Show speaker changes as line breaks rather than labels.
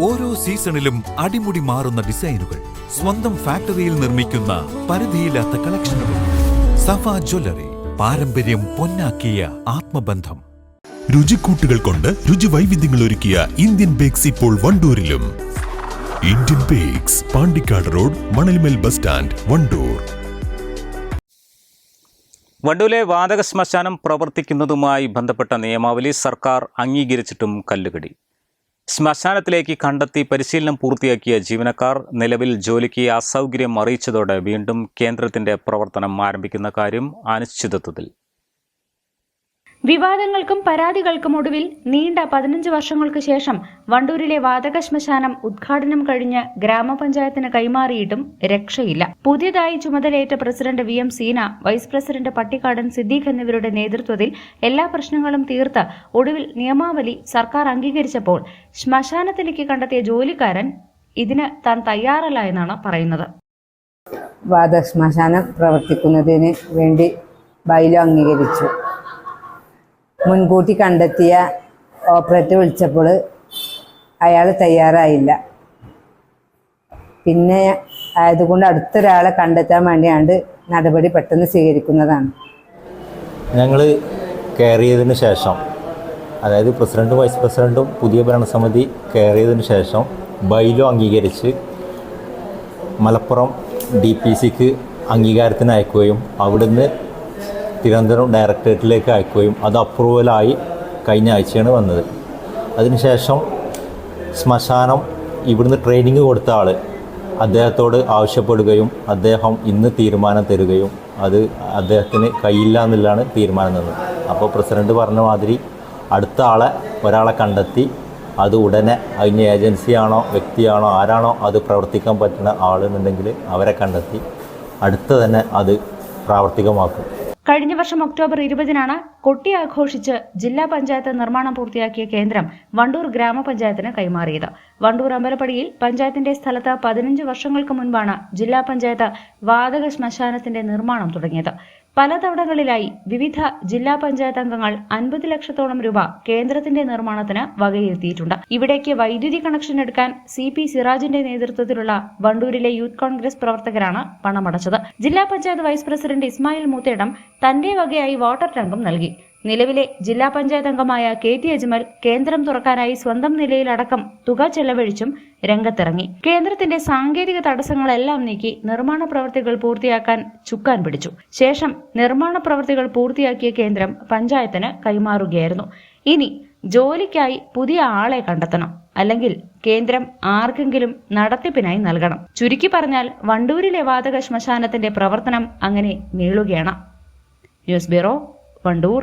ഓരോ സീസണിലും അടിമുടി മാറുന്ന ഡിസൈനുകൾ സ്വന്തം ഫാക്ടറിയിൽ നിർമ്മിക്കുന്ന പരിധിയില്ലാത്ത കളക്ഷനുകൾ. സഫ ജ്വല്ലറി പാരമ്പര്യം പൊന്നാക്കിയ ആത്മബന്ധം.
രുചിക്കൂട്ടുകൾ കൊണ്ട് രുചി വൈവിധ്യങ്ങൾ ഒരുക്കിയ ഇന്ത്യൻ ബേക്സ് ഇപ്പോൾ വണ്ടൂരിലും. Indian Bakes Pandikkad road Manalmel bus stand Wandoor.
വണ്ടൂലെ വാതക ശ്മശാനം പ്രവർത്തിക്കുന്നതുമായി ബന്ധപ്പെട്ട നിയമാവലി സർക്കാർ അംഗീകരിച്ചിട്ടും കല്ലുകടി. ശ്മശാനത്തിലേക്ക് കണ്ടെത്തി പരിശീലനം പൂർത്തിയാക്കിയ ജീവനക്കാർ നിലവിൽ ജോലിക്ക് അസൗകര്യം അറിയിച്ചതോടെ വീണ്ടും കേന്ദ്രത്തിന്റെ പ്രവർത്തനം ആരംഭിക്കുന്ന കാര്യം അനിശ്ചിതത്വത്തിൽ.
വിവാദങ്ങൾക്കും പരാതികൾക്കും ഒടുവിൽ നീണ്ട പതിനഞ്ച് വർഷങ്ങൾക്ക് ശേഷം വണ്ടൂരിലെ വാതക ശ്മശാനം ഉദ്ഘാടനം കഴിഞ്ഞ് ഗ്രാമപഞ്ചായത്തിന് കൈമാറിയിട്ടും രക്ഷയില്ല. പുതിയതായി ചുമതലയേറ്റ president V M Seena vice president Pattikkadan Siddique എന്നിവരുടെ നേതൃത്വത്തിൽ എല്ലാ പ്രശ്നങ്ങളും തീർത്ത് ഒടുവിൽ നിയമാവലി സർക്കാർ അംഗീകരിച്ചപ്പോൾ ശ്മശാനത്തിലേക്ക് കണ്ടെത്തിയ ജോലിക്കാരൻ ഇതിന് താൻ തയ്യാറല്ല എന്നാണ് പറയുന്നത്.
വാദശ്മശാനം പ്രവർത്തിക്കുന്നതിന് വേണ്ടി ബൈലോ അംഗീകരിച്ചു. മുൻകൂട്ടി കണ്ടെത്തിയ ഓപ്പറേറ്റർ വിളിച്ചപ്പോൾ അയാൾ തയ്യാറായില്ല. പിന്നെ ആയതുകൊണ്ട് അടുത്തൊരാളെ കണ്ടെത്താൻ വേണ്ടിയാണ്ട് നടപടി പെട്ടെന്ന് സ്വീകരിക്കുന്നതാണ്.
ഞങ്ങൾ കയറിയതിന് ശേഷം അതായത് പ്രസിഡന്റും വൈസ് പ്രസിഡന്റും പുതിയ ഭരണസമിതി കയറിയതിന് ശേഷം ബൈലോ അംഗീകരിച്ച് മലപ്പുറം ഡി പി സിക്ക് അംഗീകാരത്തിന് അയക്കുകയും അവിടുന്ന് തിരുവനന്തപുരം ഡയറക്ടറേറ്റിലേക്ക് അയക്കുകയും അത് അപ്രൂവലായി കഴിഞ്ഞ ആഴ്ചയാണ് വന്നത്. അതിനുശേഷം ശ്മശാനം ഇവിടുന്ന് ട്രെയിനിങ് കൊടുത്ത ആൾ അദ്ദേഹത്തോട് ആവശ്യപ്പെടുകയും അദ്ദേഹം ഇന്ന് തീരുമാനം തരുകയും അത് അദ്ദേഹത്തിന് കഴിയില്ല എന്നുള്ളതാണ് തീരുമാനം തന്നത്. അപ്പോൾ പ്രസിഡന്റ് പറഞ്ഞ മാതിരി അടുത്ത ആളെ ഒരാളെ കണ്ടെത്തി അത് ഉടനെ അതിന് ഏജൻസിയാണോ വ്യക്തിയാണോ ആരാണോ അത് പ്രവർത്തിക്കാൻ പറ്റുന്ന ആളെന്നുണ്ടെങ്കിൽ അവരെ കണ്ടെത്തി അടുത്ത തന്നെ അത് പ്രാവർത്തികമാക്കും.
കഴിഞ്ഞ വർഷം ഒക്ടോബർ ഇരുപതിനാണ് കൊട്ടി ആഘോഷിച്ച് ജില്ലാ പഞ്ചായത്ത് നിർമ്മാണം പൂർത്തിയാക്കിയ കേന്ദ്രം വണ്ടൂർ ഗ്രാമപഞ്ചായത്തിന് കൈമാറിയത്. വണ്ടൂർ അമ്പലപ്പടിയിൽ പഞ്ചായത്തിന്റെ സ്ഥലത്ത് പതിനഞ്ച് വർഷങ്ങൾക്ക് മുൻപാണ് ജില്ലാ പഞ്ചായത്ത് വാതക ശ്മശാനത്തിന്റെ നിർമ്മാണം തുടങ്ങിയത്. പലതവണകളിലായി വിവിധ ജില്ലാ പഞ്ചായത്ത് അംഗങ്ങൾ അൻപത് ലക്ഷത്തോളം രൂപ കേന്ദ്രത്തിന്റെ നിർമ്മാണത്തിന് വകയിരുത്തിയിട്ടുണ്ട്. ഇവിടേക്ക് വൈദ്യുതി കണക്ഷൻ എടുക്കാൻ സി പി സിറാജിന്റെ നേതൃത്വത്തിലുള്ള വണ്ടൂരിലെ യൂത്ത് കോൺഗ്രസ് പ്രവർത്തകരാണ് പണമടച്ചത്. ജില്ലാ പഞ്ചായത്ത് വൈസ് പ്രസിഡന്റ് ഇസ്മായിൽ മൂത്തേടം തന്റെ വകയായി വാട്ടർ ടാങ്കും നൽകി. നിലവിലെ ജില്ലാ പഞ്ചായത്ത് അംഗമായ കെ ടി അജ്മൽ കേന്ദ്രം തുറക്കാനായി സ്വന്തം നിലയിലടക്കം തുക ചെലവഴിച്ചും രംഗത്തിറങ്ങി. കേന്ദ്രത്തിന്റെ സാങ്കേതിക തടസ്സങ്ങളെല്ലാം നീക്കി നിർമ്മാണ പ്രവൃത്തികൾ പൂർത്തിയാക്കാൻ ചുക്കാൻ പിടിച്ചു. ശേഷം നിർമ്മാണ പ്രവൃത്തികൾ പൂർത്തിയാക്കിയ കേന്ദ്രം പഞ്ചായത്തിന് കൈമാറുകയായിരുന്നു. ഇനി ജോലിക്കായി പുതിയ ആളെ കണ്ടെത്തണം. അല്ലെങ്കിൽ കേന്ദ്രം ആർക്കെങ്കിലും നടത്തിപ്പിനായി നൽകണം. ചുരുക്കി പറഞ്ഞാൽ വണ്ടൂരിലെ വാതക ശ്മശാനത്തിന്റെ പ്രവർത്തനം അങ്ങനെ നീളുകയാണ്. News bureau Wandoor.